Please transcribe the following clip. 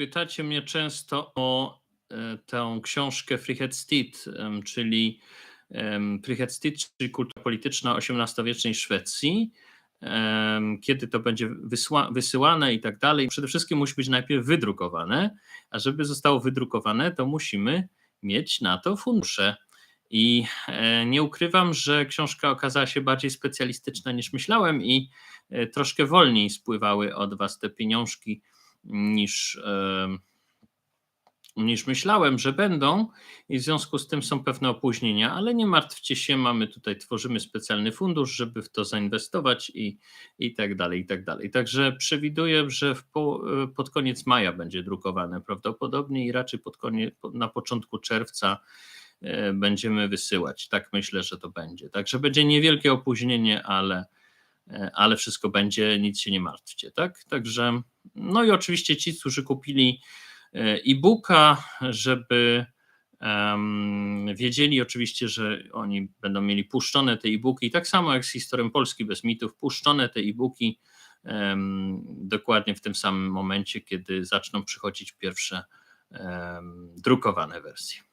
Pytacie mnie często o e, tę książkę Frihetstid, czyli em, Frihetstid, czyli kultura polityczna XVIII-wiecznej Szwecji. Kiedy to będzie wysyłane i tak dalej. Przede wszystkim musi być najpierw wydrukowane, a żeby zostało wydrukowane, to musimy mieć na to fundusze. I e, nie ukrywam, że książka okazała się bardziej specjalistyczna niż myślałem i e, troszkę wolniej spływały od Was te pieniążki niż, e, niż myślałem, że będą. I w związku z tym są pewne opóźnienia, ale nie martwcie się, mamy tutaj, tworzymy specjalny fundusz, żeby w to zainwestować i, i tak dalej, i tak dalej. Także przewiduję, że po, pod koniec maja będzie drukowane prawdopodobnie i raczej pod koniec, na początku czerwca e, będziemy wysyłać. Tak myślę, że to będzie. Także będzie niewielkie opóźnienie, ale, e, ale wszystko będzie, nic się nie martwcie, tak? Także, no i oczywiście ci, którzy kupili e, e-booka, żeby wiedzieli oczywiście, że oni będą mieli puszczone te e-booki, tak samo jak z historią Polski bez mitów, puszczone te e-booki dokładnie w tym samym momencie, kiedy zaczną przychodzić pierwsze drukowane wersje.